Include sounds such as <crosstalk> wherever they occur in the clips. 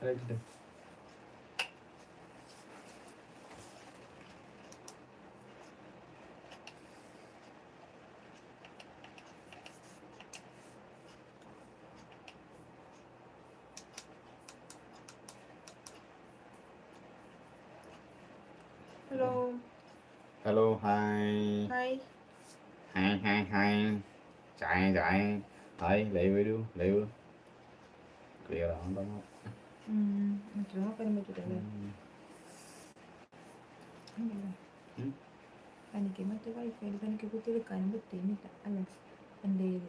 Thank you. Mm. വൈഫൈയിൽ തനിക്ക് കുത്തിയെടുക്കാനും പറ്റുന്നില്ല. അല്ലേ? എന്റെ കയ്യിൽ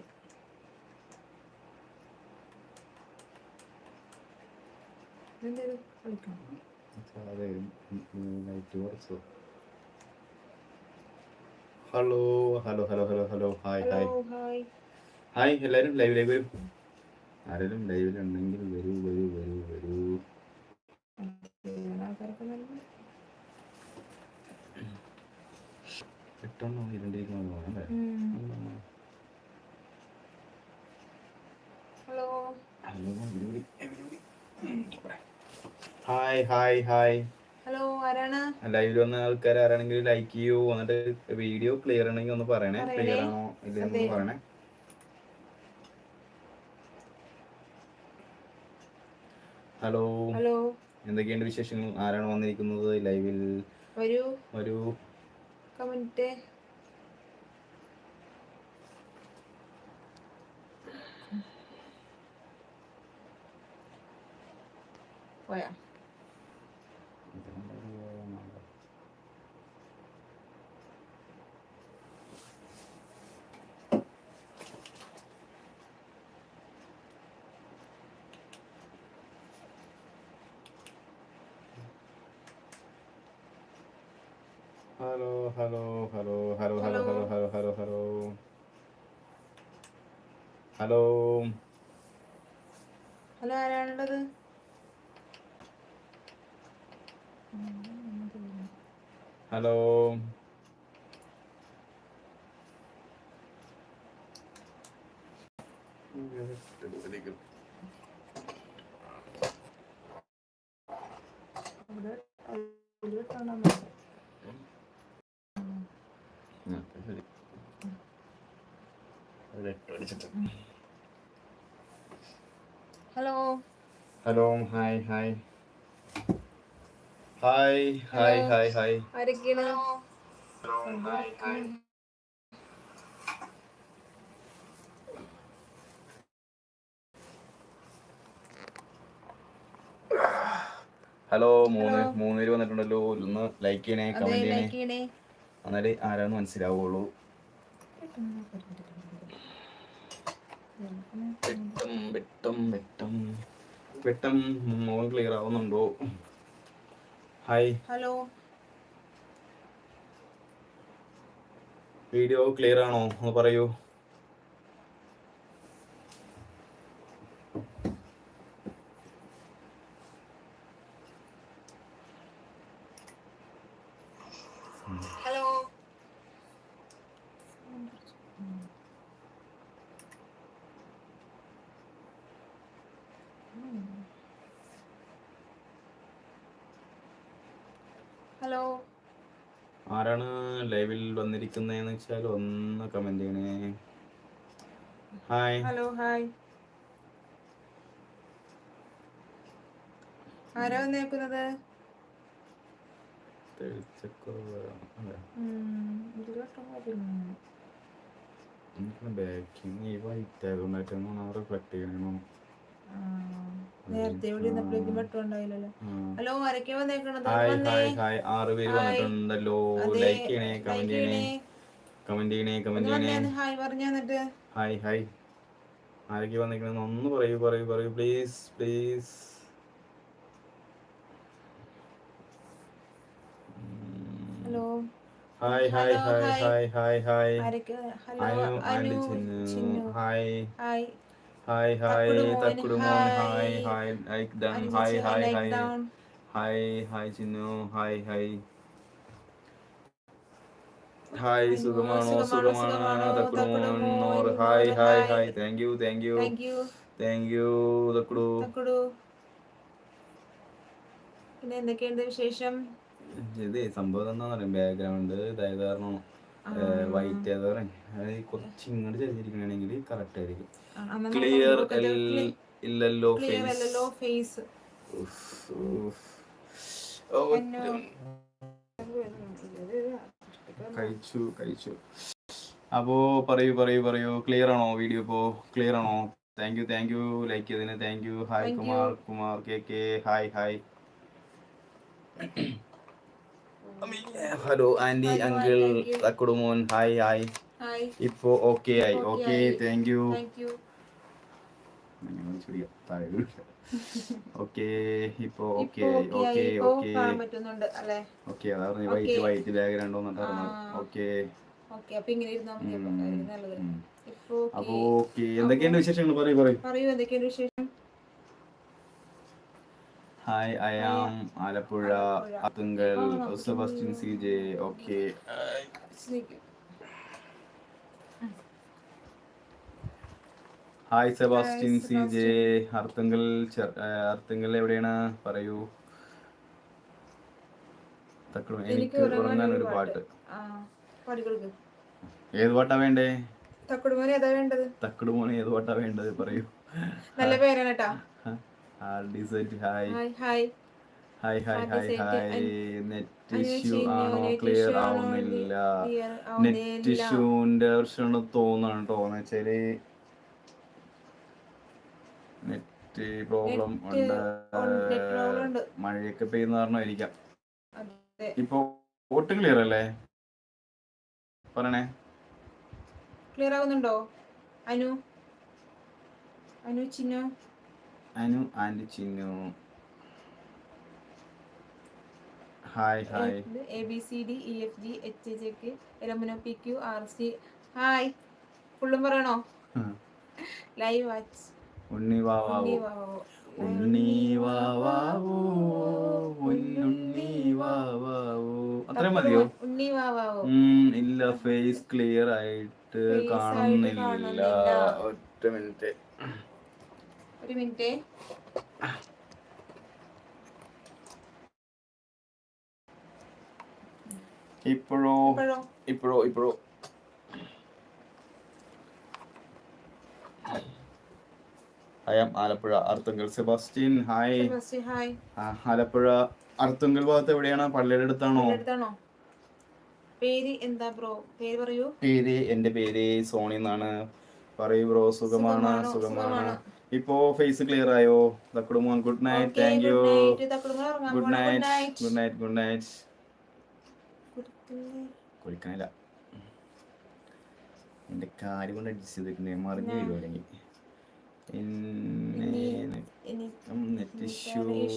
ഇതെന്തേത് കളിക്കണം. Hello hello hello hello hello hi hi hi hi എല്ലാവരും ലൈവിലേക്ക് വരും. ആരെങ്കിലും ലൈവിലുണ്ടെങ്കിൽ വരൂ വരൂ ആൾക്കാരൊക്കെ നല്ല എട്ടെണ്ണോ ഇരുണ്ടിരിക്കണോ അല്ലേ? Hello hi hi hi hello ആരാണ്? ലൈവിൽ വന്ന ആൾക്കാർ ആരാണെങ്കിൽ ലൈക്ക് ചെയ്യൂ എന്നിട്ട് വീഡിയോ ക്ലിയർ ആണെങ്കിൽ ഒന്ന് പറയണേ. ക്ലിയർ ആണോ ഇല്ലെന്ന് പറയണേ. ഹലോ ഹലോ എന്തൊക്കെയുണ്ട് വിശേഷങ്ങൾ? ആരാണ് വന്നിരിക്കുന്നത്? ലൈവിൽ വരൂ. ഒരു കമന്റ് പോയാ hello hello hello hello hello hello hello hello hello hello hello ആരാണുള്ളത്? Hello hello hello hi hi hi hi hi hi ആരൊക്കെയാണ്? ഹലോ മൂന്ന് മൂന്ന് പേര് വന്നിട്ടുണ്ടല്ലോ. ഒന്ന് ലൈക്ക് ചെയ്യണേ കമന്റ് ചെയ്യണേ. ലൈക്ക് ചെയ്യണേ. എന്നാലേ ആരാന്ന് മനസ്സിലാവുള്ളൂ. വെട്ടം വെട്ടം വെട്ടം വെട്ടം മോൻ ക്ലിയർ ആവുന്നുണ്ടോ? ഹായ്. ഹലോ. വീഡിയോ ക്ലിയർ ആണോ? ഒന്ന് പറയൂ ഹലോ ഹലോ ആരാണ് ലൈവിൽ വന്നിരിക്കുന്നതെന്ന് വെച്ചാൽ ഒന്ന് കമന്റ് ചെയ്യണേ. ഹായ് ഹലോ ഹായ് ആരാ വന്നേക്കുന്നത്. ബാക്കിങ് ഈ വൈറ്റ് ആയതുകൊണ്ടായിട്ടാണ് റിഫ്ലക്ട് ചെയ്യണോ. ആ, നേരത്തെ ഇവിടെ ഇരുന്നപ്പോഴേക്കും വെട്ടം ഉണ്ടായില്ലല്ലോ. ഹലോ ആരൊക്കെ വന്നേക്കണത് ആറ് പേര്. വന്നിട്ടുണ്ടല്ലോ. ലൈക്ക് ചെയ്യണേ കമന്റ് ചെയ്യണേ. കമന്റ് ചെയ്യണേ കമന്റ് ചെയ്യണേ. ഹായ് പറഞ്ഞു എന്നിട്ട്. ഹായ് ഹായ് ആരൊക്കെ വന്നിരിക്കണെന്ന് ഒന്ന് പറയൂ പറയൂ പറയൂ. Please please hello hi hi hi. Hi hi hi hi hi hi hi Thakkudu Mohan Hi, hi, like done Hi, hi, hi. Hi hi Chinnu hi hi hi സുഖമാണോ സുഖമാണോ Thakkudu Mohan nor hi hi hi thank you thank you thank you Thakkudu പിന്നെ എന്തൊക്കെയുണ്ട് വിശേഷം? ഇത് സംഭവം എന്താണെന്നറിയാം background ഇതായത് കാരണമാണ് വൈറ്റ് ഏതാ പറയാ അത് കുറച്ച് ഇങ്ങോട്ട് ചരിച്ചിരിക്കണെങ്കിൽ കറക്റ്റ് ആയിരിക്കും. ക്ലിയർ ഇല്ലല്ലോ ഫേസ് കഴിച്ചു കഴിച്ചു. അപ്പോ പറയൂ പറയൂ പറയൂ. ക്ലിയർ ആണോ വീഡിയോ ഇപ്പോ? ക്ലിയർ ആണോ? Thank you thank you like ചെയ്തതിന് thank you hi Kumar Kumar K K. Hi hi hello aunty uncle. തക്കുടുമോൻ hi hi ഇപ്പോ ഓക്കെ ആയി Okay okay. Thank you okay ഇപ്പോ ഓക്കെ ഇപ്പൊ ആയി okay ഓക്കെ ഓക്കെ കാണാൻ പറ്റുന്നുണ്ട് അല്ലെ വൈറ്റ് വൈറ്റ് ബാക്ക്ഗ്രൗണ്ട് വന്നിട്ട് ആ. ഓക്കെ ഓക്കെ അപ്പൊ ഇങ്ങനെ ഇരുന്നാ മതി അപ്പൊ അതായിരിക്കും നല്ലത് ഇപ്പൊ അപ്പോ okay. ഓക്കെ എന്തൊക്കെയുണ്ട് വിശേഷങ്ങൾ പറയൂ പറയൂ പറയൂ എന്തൊക്കെയുണ്ട് വിശേഷം hi I am Alappuzha. Arthunkal Sebastian C J okay. Hi Sebastian C J. Arthunkal Arthunkal എവിടെയാണ്? പറയൂ. എനിക്ക് ഉറങ്ങാൻ ഒരു പാട്ട്. ഏത് പാട്ടാ വേണ്ടേ? തക്കുടുമോനെ ഏതാ വേണ്ടത്? തക്കടുമോനെ ഏത് പാട്ടാ വേണ്ടത്? പറയൂ. നല്ല പേരാണ് കേട്ടാ. Decide hi hi hi hi hi ആ, ഹായ് decide ഹായ് അൻ- നെറ്റ് ഇഷ്യൂ ആണോ? ക്ലിയർ ആവുന്നില്ല. നെറ്റ് ഇഷ്യൂന്റെ പ്രശ്നം തോന്നാണ് കേട്ടോ എന്ന് വെച്ചാൽ നെറ്റ് പ്രോബ്ലം ഉണ്ട്. മഴയൊക്കെ പെയ്യുന്ന കാരണമായിരിക്കാം. ഇപ്പൊ ഒട്ടും ക്ലിയർ അല്ലേ? പറയണേ. ക്ലിയർ ആവുന്നുണ്ടോ? Anu? Anu Chinnu? Anu and Chinnu. Hi hi. A B C D E F G H J K രമന P Q R C hi. ഫുള്ളും പറയണോ? ലൈവ് വാച്ച് ഉണ്ണി വാവാവോ. ഉണ്ണി വാവാവോ. ഉണ്ണി വാവാവോ. അത്രയും മതിയോ? ഉണ്ണി വാവാവോ. ഇല്ല ഫേസ് ക്ലിയർ ആയിട്ട് കാണുന്നില്ല. ഒറ്റ മിനിറ്റ്. ഒരു മിനിറ്റ് ഇപ്പോഴോ ഇപ്പോഴോ ഇപ്പോഴോ hi Alappuzha Arthunkal Sebastian. Hi hi Alappuzha Arthunkal ഭാഗത്ത് എവിടെയാണ്? പള്ളിയുടെ അടുത്താണോ? പേര് എന്താ ബ്രോ? പേര് പറയൂ. പേര് എന്റെ പേര് സോണി എന്നാണ്. പറയൂ ബ്രോ സുഖമാണ്? സുഖമാണോ? ഇപ്പോ ഫേസ് ക്ലിയർ ആയോ? തക്കുടുമോൻ good night thank you. Good night good night good night. കുളിക്കാനില്ല. എന്റെ കാര്യം കൊണ്ട് അഡ്ജസ്റ്റ് ചെയ്തിട്ടുണ്ട് മറിഞ്ഞു വരുമോ അല്ലെങ്കിൽ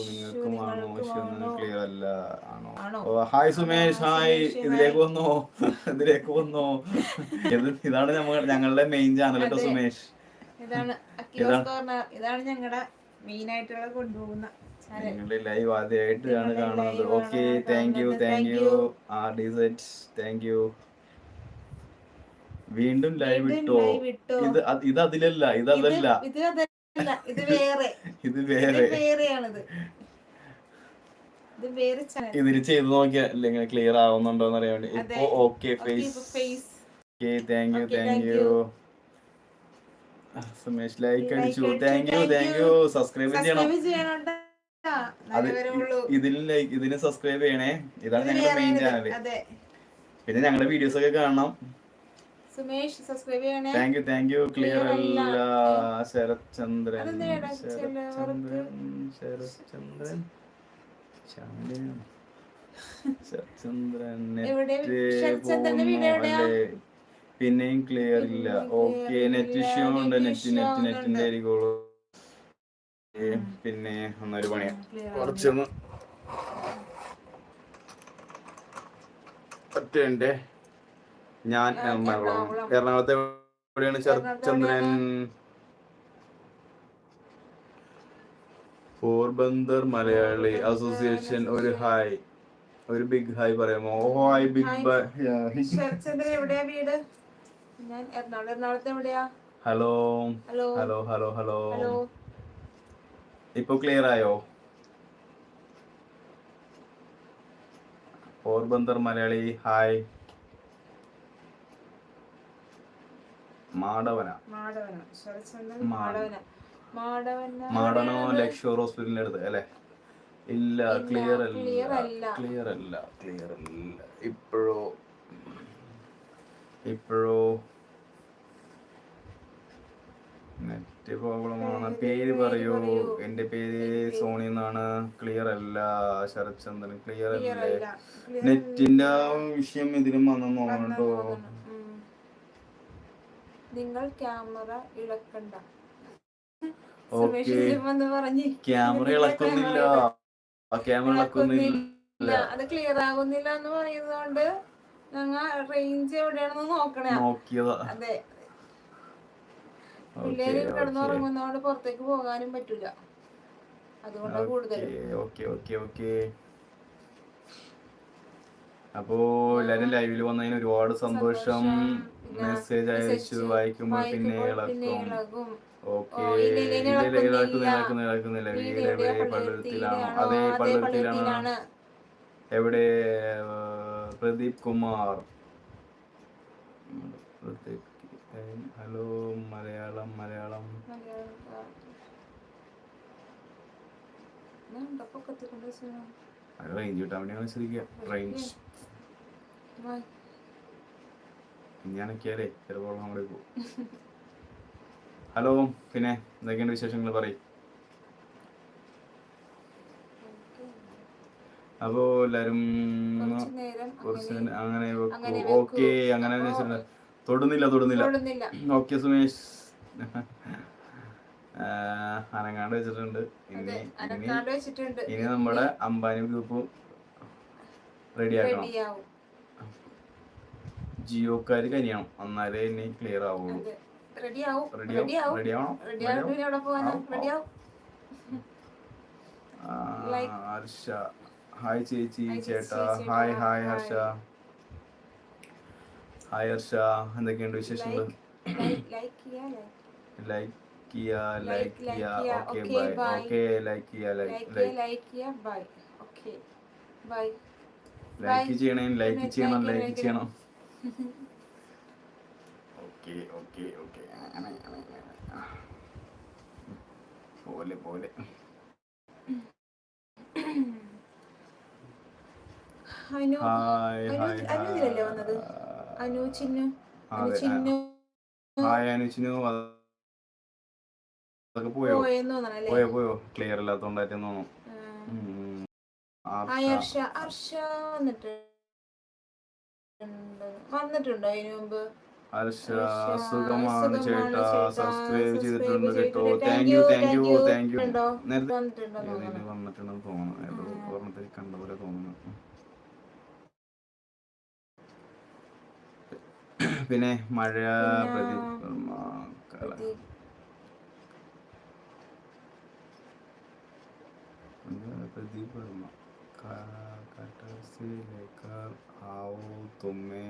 നിങ്ങൾക്കും ആണോ നിങ്ങൾക്കും ക്ലിയർ അല്ല. ആണോ? ഹായ് സുമേഷ് ഹായ് ഇതിലേക്ക്. വന്നോ? ഇതിലേക്ക് വന്നോ? ഇതാണ് ഞങ്ങളുടെ മെയിൻ ചാനൽ കേട്ടോ സുമേഷ്. ഇതാണ് ഇതാണ്- ഞങ്ങളുടെ മെയിൻ ആയിട്ടുള്ള കൊണ്ടുപോകുന്ന നിങ്ങളുടെ ലൈവ് ആദ്യമായിട്ടാണ് നിങ്ങളുടെ കാണുന്നത്. ഓക്കെ ആണ് thank you. Thank you you. ആ ഡിസൈറ്റ് താങ്ക് യു വീണ്ടും ലൈവ് ഇട്ടോ? ഇത് ഇത് അതിലല്ല ഇത് അതല്ല. ഇത് വേറെ. <laughs> ഇത് വേറെ. വേറെയാണിത്. ഇതിൽ ചെയ്ത് നോക്കിയാ അല്ലെങ്കിൽ ക്ലിയർ ആവുന്നുണ്ടോ എന്ന് അറിയാൻ വേണ്ടി. ഇപ്പൊ okay face thank you thank you. Sumesh like അടിച്ചു thank you thank you subscribe ചെയ്യണം. അത് ഇതിൽ ലൈക്ക് ഇതിന് സബ്സ്ക്രൈബ് ചെയ്യണേ. ഇതാണ് ഇത് ഞങ്ങളുടെ മെയിൻ ചാനൽ പിന്നെ ഞങ്ങളുടെ വീഡിയോസ് ഒക്കെ കാണണം. സുമേഷ് സബ്സ്ക്രൈബ് ചെയ്യണേ. Thank you thank you clear അല്ല. ശരത് ചന്ദ്രൻ ശരത്ചന്ദ്രൻ ശരത് ചന്ദ്രൻ ശരത് ചന്ദ്രൻ ശരത് ചന്ദ്രൻ നെറ്റ്? പിന്നെയും ക്ലിയർ ഇല്ല. ഓക്കെ നെറ്റ് ഇഷ്യൂ ഉണ്ട് നെറ്റ് നെറ്റ്. നെറ്റിന്റെ ആയിരിക്കുള്ളൂ പിന്നെ ഒന്നൊരു പണിയാ. കുറച്ചൊന്ന് ഒറ്റയുണ്ട് ഞാൻ എറണാകുളം. എറണാകുളത്തെ എവിടെയാണ് ചന്ദ്രൻ? പോർബന്ദർ മലയാളി അസോസിയേഷൻ ഒരു ഹായ് ഒരു ബിഗ് ഹായ് പറയാമോ? ഓ ഹായ് ബിഗ് Hi. ഞാൻ എറണാകുളം എറണാകുളത്ത് എവിടെയാ? ഹലോ. ഹലോ. ഹലോ ഹലോ ഇപ്പൊ ക്ലിയർ ആയോ? പോർബന്ദർ മലയാളി ഹായ് മാടവന. മാടവന? ലക്ഷോർ ഹോസ്പിറ്റലിന്റെ അടുത്ത് അല്ലെ? ഇല്ല ക്ലിയർ അല്ല. ക്ലിയർ അല്ല. ക്ലിയർ അല്ല. ഇപ്പോഴോ ഇപ്പോഴോ നെറ്റ് പ്രോബ്ലമാണ്. പേര് പേര് പറയൂ. എന്റെ പേര്. സോണി എന്നാണ്. ക്ലിയർ അല്ല ശരത്ചന്ദ്രൻ. ക്ലിയർ അല്ലേ? നെറ്റിന്റെ വിഷയം ഇതിനും വന്നെന്ന് വന്നെന്ന് തോന്നട്ടോ തോന്നുന്നു. ഉം. നിങ്ങൾ ക്യാമറ ഇളക്കണ്ട. ഇതിലും ക്യാമറ ഇളക്കുന്നില്ല. ക്യാമറ ഇളക്കുന്നില്ല. അത് ക്ലിയർ ആകുന്നില്ല എന്ന് പറയുന്നതുകൊണ്ട് ഞങ്ങൾ റേഞ്ച് എവിടെയാണെന്ന് നോക്കണേ. നോക്കിയതാ. അതെ. പിള്ളേര് പുറത്തേക്ക് പോകാനും അതുകൊണ്ടാണ് കൂടുതൽ ഓക്കെ ഓക്കെ ഓക്കെ അപ്പോ എല്ലാരും ലൈവിൽ വന്നതിന് ഒരുപാട് സന്തോഷം. മെസ്സേജ് അയച്ചു വായിക്കുമ്പോ പിന്നെ ഇളക്കും. ഓക്കെ ഇളക്കുന്നില്ല. ഇളക്കുന്നില്ല? എവിടെ? പള്ളുരുത്തിലാണോ? അതെ പ്രദീപ് കുമാർ. പ്രദീപ് ഹലോ മലയാളം മലയാളം? റേഞ്ച് കിട്ടാൻ വേണ്ടിയാണ് ശ്രദ്ധിക്കുക റേഞ്ച്. ഞാനൊക്കെയാലേ ചിലപ്പോൾ നമ്മുടെ പോകും ഹലോ പിന്നെ എന്തൊക്കെയുണ്ട് വിശേഷങ്ങൾ പറ അപ്പോ എല്ലാരും കുറച്ച് അങ്ങനെ. ഓക്കെ അങ്ങനെ തൊടുന്നില്ല തൊടുന്നില്ല. ഓക്കെ സുമേഷ്. അനങ്ങാണ്ട് വെച്ചിട്ടുണ്ട്. ഇനി ഇനി നമ്മുടെ അംബാനി ഗ്രൂപ്പ് റെഡിയാക്കണം. റെഡിയാവും. ജിയോക്കാര് കനിയണം. എന്നാലേ ഇനി ക്ലിയർ ആവുള്ളൂ? ആവും, ഹർഷ. ഹായ് ചേച്ചി ചേട്ടാ. Hi hi. Harsha hi Harsha എന്തൊക്കെയുണ്ട് വിശേഷങ്ങൾ ലൈക്ക് ലൈക്ക് ചെയ്യാ ലൈക്ക് ലൈക്ക് കിയ Like, ലൈക്ക് like ഹർഷ എന്തൊക്കെയുണ്ട് വിശേഷങ്ങൾ like bye bye. Okay like. Kia like like ചെയ്യാ ലൈക്ക് ലൈക്ക് ചെയ്യാ ബൈ. Okay bye. ലൈക്ക് ചെയ്യണേ ലൈക്ക് ചെയ്യണം ലൈക്ക്. ചെയ്യണം. Okay okay okay. പോലെ പോലെ. Hi hi hi? Anu Chinnu hi അതൊക്കെ പോയോ? ക്ലിയർ ഇല്ലാത്തോണ്ടായിട്ട് തോന്നുന്നു ആ. ഉം. ഹായ് ആർഷ. ഹർഷ ഹർഷ വന്നിട്ട് വന്നിട്ടുണ്ടോ അതിനു മുമ്പ്? സുഖമാണ് ചേട്ടാ. സബ്സ്ക്രൈബ് ചെയ്തിട്ടുണ്ട് കേട്ടോ. Thank you thank you thank you നേരത്തെ വന്നിട്ടുണ്ടെന്ന് തോന്നുന്നു കണ്ട പോലെ തോന്നുന്നു പിന്നെ മഴ പിന്നെ പ്രദീപ് വർമ്മ, കല- പ്രദീപ്. പിന്നെ പ്രദീപ് വർമ്മ? മഴ ആവോ തുമ്മേ.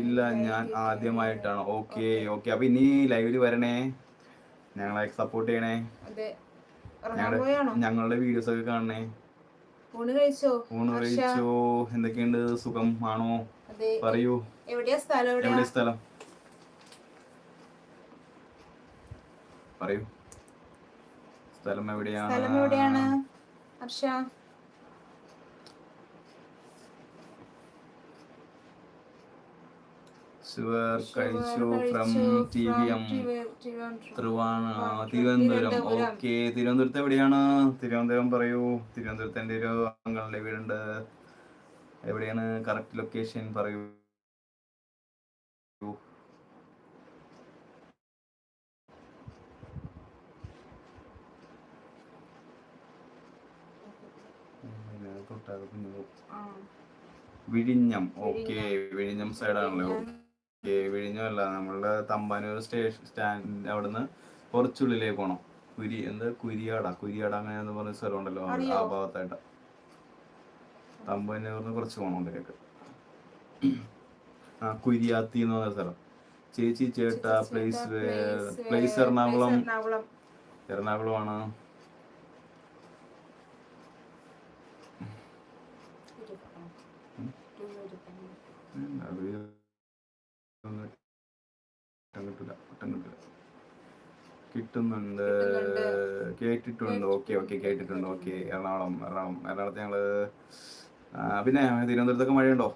ഇല്ല ഞാൻ ആദ്യമായിട്ടാണ്. Okay okay. അപ്പൊ ഇനി ലൈവിൽ വരണേ. ഞങ്ങളെ സപ്പോർട്ട് ചെയ്യണേ. ഞങ്ങളുടെ വീഡിയോസ് ഒക്കെ കാണണേ. ഊണ് കഴിച്ചോ? എന്തൊക്കെയുണ്ട്? സുഖം ആണോ? പറയൂ. എവിടെയാ സ്ഥലം എവിടെയാ? സ്ഥലം? പറയൂ. സ്ഥലം എവിടെയാണ്? സ്ഥലം എവിടെയാണ്? ഹർഷ. ഷുവർ കഴിച്ചു from T V M Thiruvananthapuram. Okay തിരുവനന്തപുരത്ത് എവിടെയാണ്? തിരുവനന്തപുരം പറയൂ. തിരുവനന്തപുരത്ത് എന്റെ ഒരു അങ്ങളുടെ വീടുണ്ട്. എവിടെയാണ് കറക്റ്റ് ലൊക്കേഷൻ പറയൂ. വിഴിഞ്ഞം. ഓക്കെ വിഴിഞ്ഞം സൈഡാണല്ലോ ഓക്കെ വിഴിഞ്ഞം അല്ല നമ്മളുടെ തമ്പാനൂർ സ്റ്റേഷൻ സ്റ്റാൻഡ് അവിടുന്ന് കുറച്ചുള്ളിലേക്ക് പോകണം കുരി എന്താ? കുരിയാട. കുരിയാട അങ്ങനെ പറഞ്ഞ സ്ഥലമുണ്ടല്ലോ ഉണ്ടല്ലോ ആ അറിയോ? തമ്പനൂറിന് കുറച്ച് പോണോണ്ടേക്ക് ആ കുരിയാത്തി എന്ന് പറഞ്ഞ സ്ഥലം. ചേച്ചി ചേട്ട പ്ലേസ് പ്ലേസ് എറണാകുളം. എറണാകുളം. എറണാകുളമാണ്. കിട്ടില്ല കിട്ടുന്നുണ്ട്. കേട്ടിട്ടുണ്ട്. ഓക്കെ ഓക്കെ കേട്ടിട്ടുണ്ട്. ഓക്കെ എറണാകുളം എറണാകുളം. എറണാകുളത്ത് ഞങ്ങൾ പിന്നെ തിരുവനന്തപുരത്തൊക്കെ മഴയുണ്ടോ?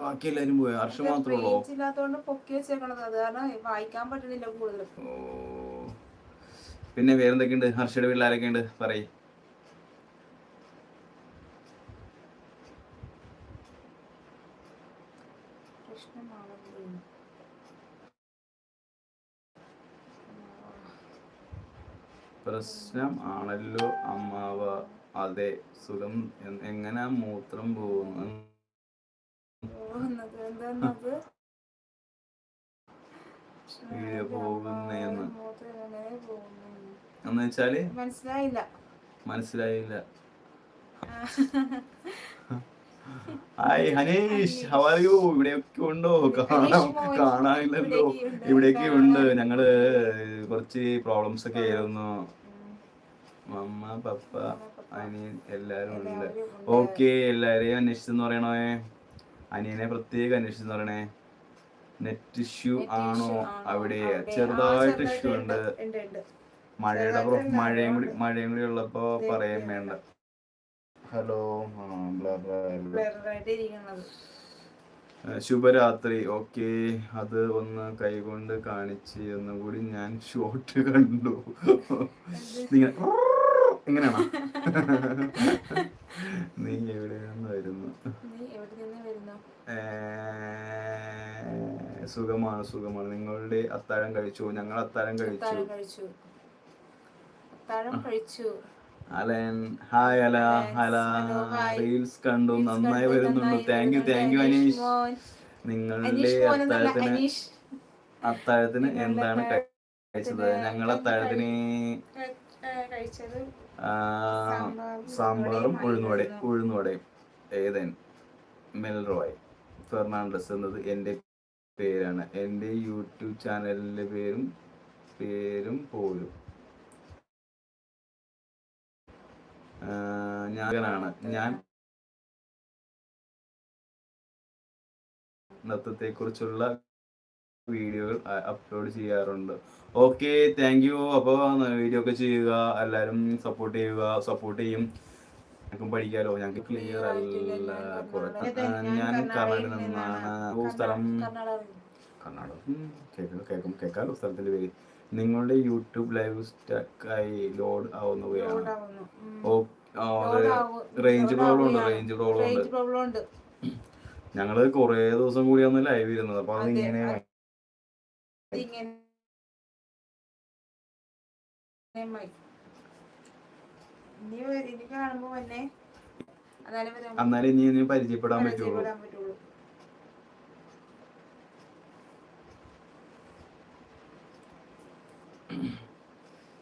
ബാക്കി എല്ലാരും പോയോ? ഹർഷ മാത്രമേ ഉള്ളൂ? ഇല്ലാത്തോണ്ട് പൊക്കി വെച്ചേക്കണത്. അത് കാരണം വായിക്കാൻ പറ്റുന്നില്ല കൂടുതൽ പിന്നെ വേറെന്തൊക്കെയുണ്ട്? ഹർഷയുടെ പിള്ളേരൊക്കെ ഉണ്ട് പറയ്. പ്രശ്നം ആണല്ലോ അമ്മാവ. അതെ സുഖം. എങ്ങനെ മൂത്രം പോകുന്നു പോകുന്നത് പോകുന്നേന്ന്. എന്ന് വെച്ചാൽ മനസ്സിലായില്ല. മനസ്സിലായില്ല. ഹായ് ഹനീഷ് ഹവർ യു ഇവിടെയൊക്കെ ഉണ്ടോ? മോൻ കാണാനില്ലല്ലോ. ഇവിടെയൊക്കെ ഉണ്ട്. ഞങ്ങൾ കുറച്ച് പ്രോബ്ലംസ് ഒക്കെ ആയിരുന്നു. അമ്മ മമ്മ പപ്പ. അനിയൻ എല്ലാരും ഉണ്ട്. ഓക്കേ ഉണ്ട്. ഓക്കെ എല്ലാരെയും അന്വേഷിച്ചെന്ന് പറയണേ അനിയനെ പ്രത്യേകം അന്വേഷിച്ചെന്ന് പറയണേ. നെറ്റ് ഇഷ്യൂ ആണോ അവിടെ. ചെറുതായിട്ട് ഇഷ്യൂ ഉണ്ട്. മഴയുടെ മഴയും കൂടി മഴയും കൂടി ഉള്ളപ്പോ പറയാൻ വേണ്ട. ഹലോ ശുഭരാത്രി. ഓക്കെ. അത് ഒന്ന് കൈകൊണ്ട് കാണിച്ച് ഒന്നുകൂടി ഞാൻ ഷോട്ട് കണ്ടു. ഇങ്ങനെ ഇങ്ങനെയാണോ <laughs> നീ എവിടെ നിന്ന് വരുന്നു? സുഖമാണ് സുഖമാണ്. നിങ്ങളുടെ അത്താഴം കഴിച്ചു. ഞങ്ങൾ അത്താഴം കഴിച്ചു. കഴിച്ചു. അലൻ ഹായ് അല ഹല. റീൽസ് കണ്ടു. നന്നായി വരുന്നുണ്ട്. Thank you thank you Aneesh നിങ്ങളുടെ അത്താഴത്തിന് അത്താഴത്തിന് എന്താണ് കഴിച്ചത്? ഞങ്ങൾ അത്താഴത്തിന് കഴിച്ചത്? സാമ്പാറും ഉഴുന്നുവട ഉഴുന്നുവടയും ഏതൻ? മെൽറോയ്. ഫെർണാണ്ടസ് എന്നത് എന്റെ പേരാണ്. എന്റെ യൂട്യൂബ് ചാനലിന്റെ പേരും പേരും പോലും. ഞാനാണ്. ഞാൻ നൃത്തത്തെക്കുറിച്ചുള്ള വീഡിയോകൾ അപ്ലോഡ് ചെയ്യാറുണ്ട്. ഓക്കെ താങ്ക് യു അപ്പോൾ വീഡിയോ ഒക്കെ ചെയ്യുക എല്ലാവരും സപ്പോർട്ട് ചെയ്യുക സപ്പോർട്ട് ചെയ്യും. ഞങ്ങൾക്കും പഠിക്കാലോ ഞങ്ങൾക്ക് ക്ലിയർ അല്ല ഞാൻ കർണാടകയിൽ നിന്നാണ്. സ്ഥലം കർണാടക. കേൾക്കും കേൾക്കും കേൾക്കാലോ സ്ഥലത്തിന്റെ പേര്. നിങ്ങളുടെ യൂട്യൂബ് ലൈവ് സ്റ്റക്കായി ലോഡ് ആവുന്നവയാണ് റേഞ്ച് പ്രോബ്ലം ഉണ്ട് റേഞ്ച് പ്രോബ്ലം ഉണ്ട്. ഞങ്ങൾ കൊറേ ദിവസം കൂടിയാണ് ലൈവ് ഇരുന്നത്. അപ്പൊ അത് എന്നാലേ ഇനി ഇനി പരിചയപ്പെടാൻ പറ്റുള്ളൂ.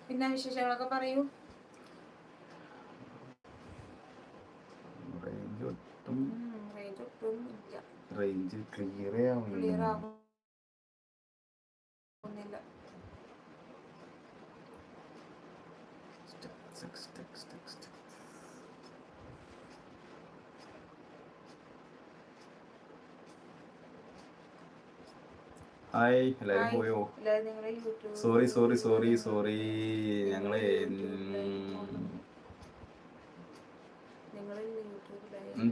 പിന്നെ വിശേഷങ്ങളൊക്കെ പറയൂ. റേഞ്ച് ഒട്ടും റേഞ്ച് ക്ലിയർ ആവുന്നില്ല ഹായ് എല്ലാരും ഹായ്. പോയോ? സോറി സോറി സോറി സോറി ഞങ്ങളെ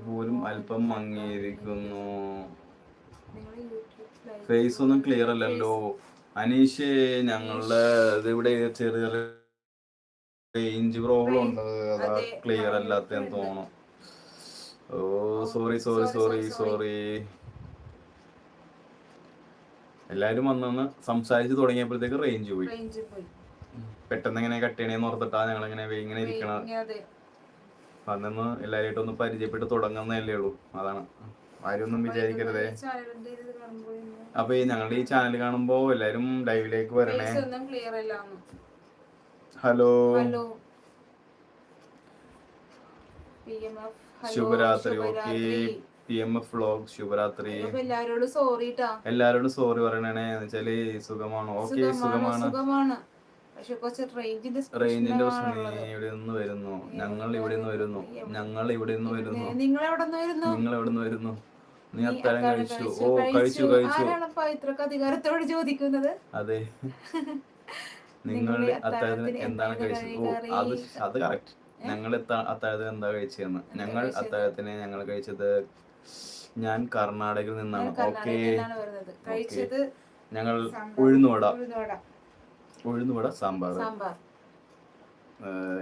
പോലും അല്പം മങ്ങിയിരിക്കുന്നു. ഫേസ് ഒന്നും ക്ലിയർ അല്ലല്ലോ. അനീഷ് ഞങ്ങളുടെ ഇതിവിടെ ചെറിയ ചെറിയ റേഞ്ച് പ്രോബ്ലം ഉണ്ട് അതാ ക്ലിയർ അല്ലാത്ത തോന്നുന്നു. ഓ സോറി സോറി സോറി സോറി എല്ലാരും വന്നൊന്ന് സംസാരിച്ച് തുടങ്ങിയപ്പോഴത്തേക്ക് റേഞ്ച് പോയി. പെട്ടെന്ന് എങ്ങനെ കട്ട് ചെയ്യണേന്ന് ഓർത്തിട്ടാ ഞങ്ങൾ ഇങ്ങനെ ഇങ്ങനെ ഇരിക്കണം വന്നെന്ന് എല്ലാവരായിട്ടും ഒന്ന് പരിചയപ്പെട്ട് തുടങ്ങുന്നതല്ലേ ഉള്ളൂ. അതാണ്. ആരും ഒന്നും വിചാരിക്കരുതേ. അപ്പൊ ഈ ഞങ്ങളുടെ ഈ ചാനൽ കാണുമ്പോ എല്ലാരും ലൈവിലേക്ക് വരണേ. ഹലോ ശുഭരാത്രി. Okay. P M F vlog ശുഭരാത്രി. എല്ലാരോടും സോറി എല്ലാരോടും സോറി പറയണേ വെച്ചാൽ സുഖമാണോ? ഓക്കെ സുഖമാണ് റേഞ്ചിന്റെ പ്രശ്നം ഇവിടെ നിന്ന് വരുന്നു. ഞങ്ങൾ ഇവിടെ നിന്ന് വരുന്നു. ഞങ്ങൾ ഇവിടെ നിന്ന് വരുന്നു. നിങ്ങൾ എവിടെ നിന്ന് വരുന്നു? നീ അത്താഴം കഴിച്ചു. ഓ കഴിച്ചു കഴിച്ചു. ഇത്രക്ക് അധികാരത്തോട് ചോദിക്കുന്നത്? അതെ. <laughs> നിങ്ങൾ അത്താഴത്തിന് എന്താണ് കഴിച്ചത്? ഓ അത് അത് കറക്റ്റ് ഞങ്ങൾ അത്താഴത്തിന് എന്താ കഴിച്ചതെന്ന്? ഞങ്ങൾ? അത്താഴത്തിന് ഞങ്ങൾ കഴിച്ചത് ഞാൻ കർണാടകയിൽ നിന്നാണ്. ഓക്കെ. ഞങ്ങൾ ഉഴുന്നുവട. ഉഴുന്നുവട. സാമ്പാർ.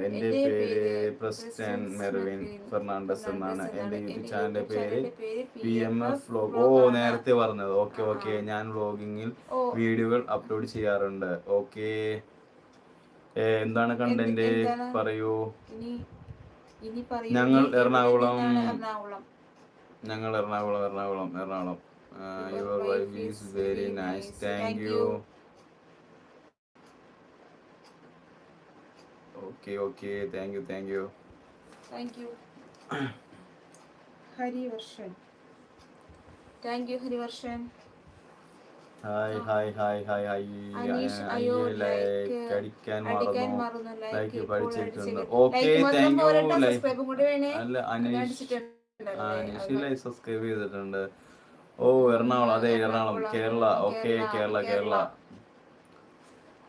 എന്റെ പേര് പേര് പ്രസ്റ്റൻ മെർവിൻ ഫെർണാണ്ടസ് എന്നാണ്. എന്റെ യൂട്യൂബ് ചാനലിന്റെ പേര് പി എം എഫ് വ്ലോഗ് ഓ നേരത്തെ പറഞ്ഞത്. Okay okay. ഞാൻ വ്ലോഗിങ്ങിൽ വീഡിയോകൾ അപ്ലോഡ് ചെയ്യാറുണ്ട്. ഓക്കെ. എന്താണ് കണ്ടന്റ്? പറയൂ. ഞങ്ങൾ എറണാകുളം. ഞങ്ങൾ Ernakulam Ernakulam Ernakulam. Your wife is very nice thank you okay okay thank you thank you thank you Harivarshan thank you Harivarshan hi hi hi hi hi Aneesh, അയ്യോ, like അടിക്കാൻ മറന്നു. Like പഠിച്ചിട്ടുണ്ട്. Okay thank you like അല്ല Aneesh. Subscribe ചെയ്തിട്ടുണ്ട്. ഓ എറണാകുളം അതെ Ernakulam Kerala okay Kerala, Kerala.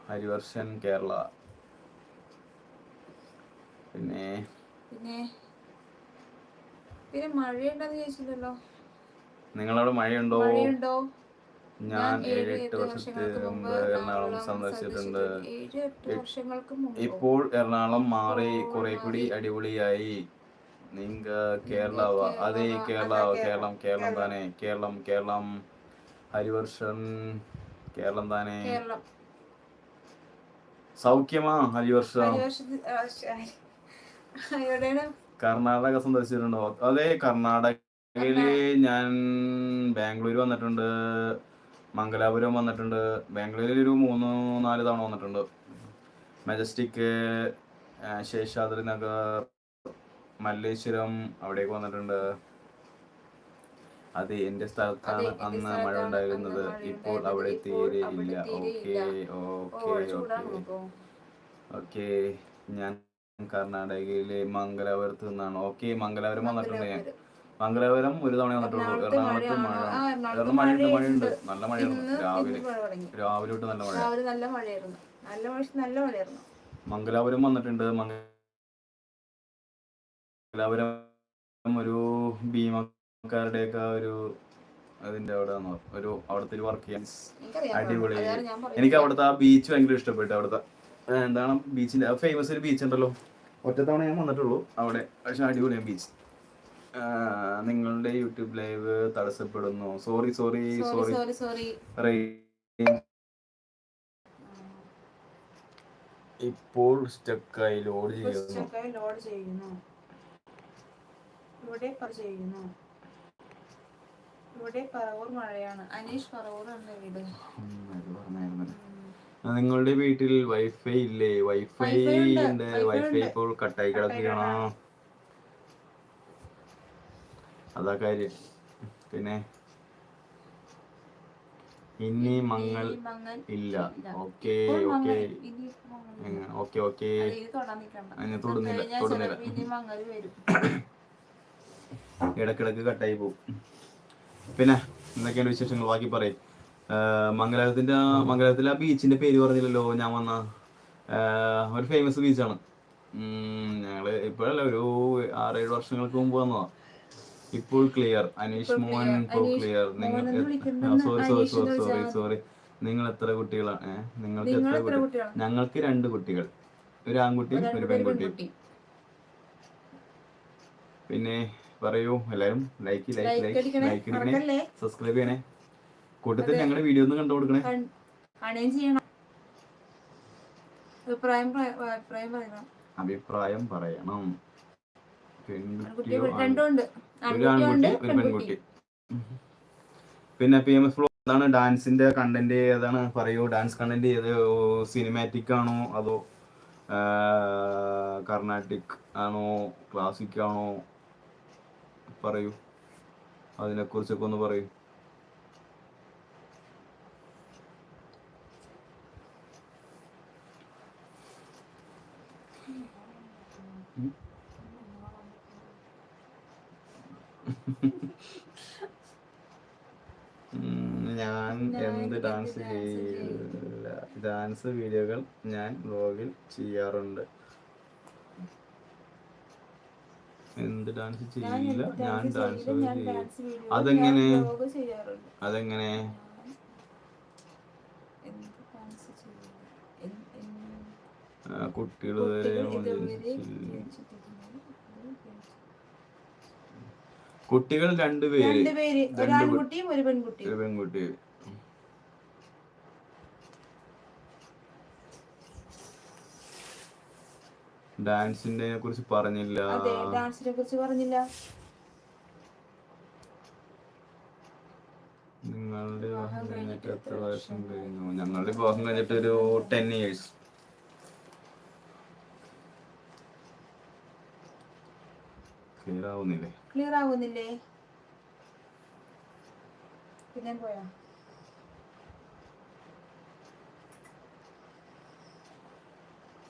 Harivarshan Kerala. പിന്നെ? പിന്നെ? പിന്നെ മഴയുണ്ടെന്ന് ചോദിച്ചില്ലല്ലോ. നിങ്ങളവിടെ മഴയുണ്ടോ? മഴയുണ്ടോ? ഞാൻ ഏഴ് എട്ട് വർഷത്തിന് മുമ്പ് എറണാകുളം സന്ദർശിച്ചിട്ടുണ്ട്. ഇപ്പോൾ എറണാകുളം മാറി കുറെ കൂടി അടിപൊളിയായി. നിങ്ങ കേരളവ. അതെ കേരള, കേരള കേരളം താനെ. കേരളം കേരളം. ഹരിവർഷൻ. കേരളം താനെ. സൗഖ്യമാ ഹരിവർഷം. കർണാടക സന്ദർശിച്ചിട്ടുണ്ടോ? അതെ കർണാടകയിൽ ഞാൻ ബാംഗ്ലൂർ വന്നിട്ടുണ്ട്. മംഗലാപുരം വന്നിട്ടുണ്ട്. ബാംഗ്ലൂരിൽ ഒരു മൂന്ന് നാല് തവണ വന്നിട്ടുണ്ട്. മെജസ്റ്റിക് ശേഷാദ്രി നഗർ മല്ലേശ്വരം അവിടേക്ക് വന്നിട്ടുണ്ട്. അതെ എന്റെ സ്ഥലത്താണ് അന്ന് മഴ ഉണ്ടായിരുന്നത്. ഇപ്പോൾ അവിടെ തീരെ ഇല്ല ഓക്കെ ഓക്കെ ഓക്കെ. ഓക്കെ ഞാൻ കർണാടകയിലെ മംഗലാപുരത്ത് നിന്നാണ്. ഓക്കെ മംഗലാപുരം വന്നിട്ടുണ്ട് ഞാൻ. മംഗലാപുരം. ഒരു തവണ വന്നിട്ടുള്ളൂ. എറണാകുളത്ത് മഴ. എറണാകുളത്ത് മഴയുണ്ട് മഴയുണ്ട്. നല്ല മഴയാണ്. രാവിലെ. രാവിലെ തൊട്ട് നല്ല മഴ നല്ല മഴയായിരുന്നു. നല്ല മഴ നല്ല മഴയായിരുന്നു. മംഗലാപുരം വന്നിട്ടുണ്ട്. മംഗലാപുരം ഒരു ഭീമക്കാരുടെയൊക്കെ ഒരു അതിന്റെ അവിടെ വന്നു. ഒരു അവിടുത്തെ ഒരു വർക്ക് ചെയ്യാൻ. അടിപൊളി. എനിക്ക് അവിടുത്തെ ആ ബീച്ച് ഭയങ്കര ഇഷ്ടപ്പെട്ടു. അവിടുത്തെ എന്താണ് ബീച്ചിന്റെ ഫേമസ് ഒരു ബീച്ച് ഉണ്ടല്ലോ. ഒറ്റത്തവണ ഞാൻ വന്നിട്ടുള്ളൂ അവിടെ. പക്ഷെ അടിപൊളിയാണ് ബീച്ച് നിങ്ങളുടെ YouTube live തടസ്സപ്പെടുന്നു. Sorry sorry sorry sorry sorry sorry ഇപ്പോൾ സ്റ്റക്കായി ലോഡ് ചെയ്യുന്നു. പുസ്തകം ലോഡ് ചെയ്യുന്നു. ഇവിടെ പറ ചെയ്യുന്നു. ഇവിടെ പറവൂർ മഴയാണ്. അനീഷ് പറവൂർ എന്ന വീട്. നിങ്ങളുടെ വീട്ടിൽ വൈഫൈ ഇല്ലേ? വൈഫൈ ഉണ്ട്, വൈഫൈ ഇപ്പോൾ കട്ടായി കിടക്കുകയാണോ. അതാ കാര്യം. പിന്നെ ഇനി മങ്ങൾ ഇല്ല. Okay okay. ഓക്കെ. ഓക്കെ. തൊടുന്നില്ല, തൊടുന്നില്ല. <coughs> ചിലപ്പോൾ ഇനി മങ്ങൽ വരും ഇടക്കിടക്ക് കട്ടായി പോകും. പിന്നെ എന്തൊക്കെയാണ് വിശേഷങ്ങൾ? ബാക്കി പറയും. മംഗലാപുരത്തിന്റെ മംഗലത്തിലെ മംഗലാപുരത്തിലെ ആ ബീച്ചിന്റെ പേര് പറഞ്ഞില്ലല്ലോ ഞാൻ വന്ന ഒരു ഫേമസ് ബീച്ചാണ് ഞങ്ങൾ ഇപ്പോഴല്ല ഒരു ആറേഴ് വർഷങ്ങൾക്ക് മുമ്പ് വന്നതാ. ഇപ്പോൾ ക്ലിയർ അനീഷ് മോഹൻ ഇപ്പോൾ ക്ലിയർ നിങ്ങൾ sorry sorry sorry sorry sorry നിങ്ങൾ എത്ര കുട്ടികളാണ്? നിങ്ങൾക്ക് എത്ര കുട്ടികൾ? ഞങ്ങൾക്ക് രണ്ട് കുട്ടികൾ. ഒരു ആൺകുട്ടിയും ഒരു പെൺകുട്ടിയും പെൺകുട്ടി. പെൺകുട്ടി പിന്നെ പറയൂ. എല്ലാരും ലൈക്ക് ലൈക്ക് ലൈക്ക് ലൈക്ക് അടിക്കണേ. സബ്സ്ക്രൈബ് ചെയ്യണേ. കൂട്ടത്തിൽ ഞങ്ങളുടെ വീഡിയോ ഒന്ന് കണ്ടു കൊടുക്കണേ. അഭിപ്രായം പറയണം. അഭിപ്രായം പറയണം. പിന്നെ പി എം എസ് ഫ്ലോ എന്താണ് ഡാൻസിന്റെ കണ്ടന്റ് ഏതാണ്? പറയൂ. ഡാൻസ് കണ്ടന്റ് ഏത്? സിനിമാറ്റിക് ആണോ? അതോ കർണാട്ടിക് ആണോ? ക്ലാസിക് ആണോ? പറയൂ. അതിനെ കുറിച്ചൊക്കെ ഒന്ന് പറയൂ. ഞാൻ എന്ത് എന്ത് ഡാൻസ് ചെയ്യില്ല ഡാൻസ് വീഡിയോകൾ ഞാൻ വ്ലോഗിൽ ചെയ്യാറുണ്ട്. എന്ത് ഡാൻസ് ചെയ്യില്ല. ഞാൻ ഡാൻസ് ചെയ്യും അതെങ്ങനെ? അതെങ്ങനെ? കുട്ടികൾ രണ്ടുപേര്. രണ്ടുപേര്. ഒരു പെൺകുട്ടി ഒരു പെൺകുട്ടി ഡാൻസിന്റെ കുറിച്ച് പറഞ്ഞില്ല. അതെ ഡാൻസിനെ കുറിച്ച് പറഞ്ഞില്ല. നിങ്ങളുടെ വിവാഹം കഴിഞ്ഞിട്ട് എത്ര വർഷം കഴിഞ്ഞു? ഞങ്ങളുടെ വിവാഹം കഴിഞ്ഞിട്ട് ഒരു ടെൻ ഇയേഴ്സ് ക്ലിയർ ആവുന്നില്ലേ? ക്ലിയർ ആവുന്നില്ലേ? പിന്നെ പോയാ?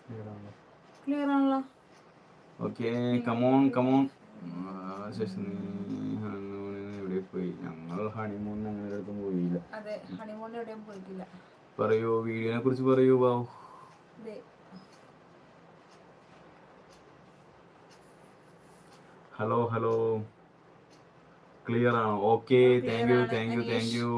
ക്ലിയർ ആവുന്നില്ല? ക്ലിയർ ആണല്ലോ. ഓക്കെ കമോൺ കമോൺ ശേഷം എവിടെ പോയി? ഞങ്ങൾ ഹണിമൂൺ ഞങ്ങളുടെ അടുത്തും പോയില്ല. അതെ ഹണിമൂൺ എവിടെയും പോയിട്ടില്ല. പറയൂ വീഡിയോനെ കുറിച്ച് പറയൂ ബാബു ഹലോ ഹലോ ക്ലിയർ ആണോ? Okay thank you thank you thank you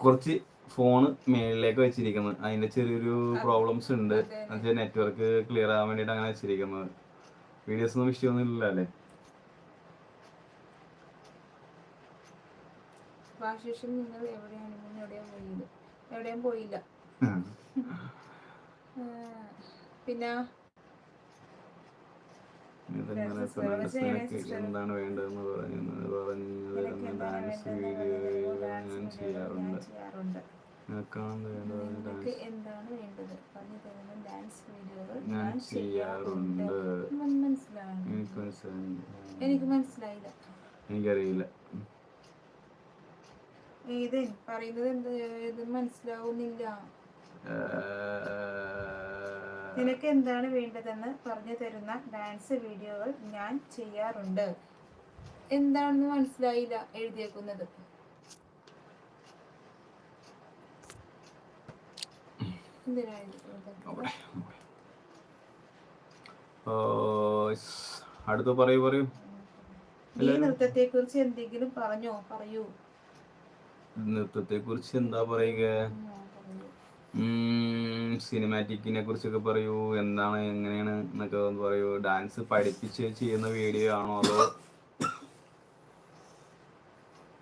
കുറച്ച് ഫോണ് മേളിലേക്ക് വെച്ചിരിക്കുന്നത്. അതിന്റെ ചെറിയൊരു പ്രോബ്ലംസ് ഉണ്ട്. എന്നുവെച്ചാൽ നെറ്റ്വർക്ക് ക്ലിയർ ആവാൻ വേണ്ടിയിട്ട് അങ്ങനെ വെച്ചിരിക്കുന്നത്. വീഡിയോസ് ഒന്നും വിഷയമൊന്നും ഇല്ല അല്ലേ? നിങ്ങൾ എവിടെയാണ്? മുന്നേ എവിടെയും പോയില്ല. എവിടെയും പോയില്ല. പിന്നെ ഇതെങ്ങനെ ഞാൻ എന്താണ് വേണ്ടതെന്ന് പറയുന്നത്? പറഞ്ഞു തരുന്ന ഡാൻസ് വീഡിയോ ഞാൻ ചെയ്യാറുണ്ട്. ഞാൻ ചെയ്യാറുണ്ട്. എനിക്ക് മനസ്സിലായി എനിക്ക് മനസ്സിലായില്ല. എനിക്കറിയില്ല. ഇത് പറയുന്നത് എന്ത്? ഇത് മനസ്സിലാവുന്നില്ല. നിനക്ക് എന്താണ് വേണ്ടതെന്ന് പറഞ്ഞു തരുന്ന ഡാൻസ് വീഡിയോകൾ ഞാൻ ചെയ്യാറുണ്ട്. എന്താണെന്ന് മനസ്സിലായില്ല എഴുതിയേക്കുന്നത്. അടുത്ത പറയൂ പറയൂ. ഈ നൃത്തത്തെ കുറിച്ച് എന്തെങ്കിലും പറഞ്ഞോ? പറയൂ. നൃത്തത്തെ കുറിച്ച് എന്താ പറയുക. സിനിമാറ്റിക്കിനെ കുറിച്ചൊക്കെ പറയൂ എന്താണ് എങ്ങനെയാണ് എന്നൊക്കെ ഒന്ന് പറയൂ. ഡാൻസ് പഠിപ്പിച്ച് ചെയ്യുന്ന വീഡിയോ ആണോ അതോ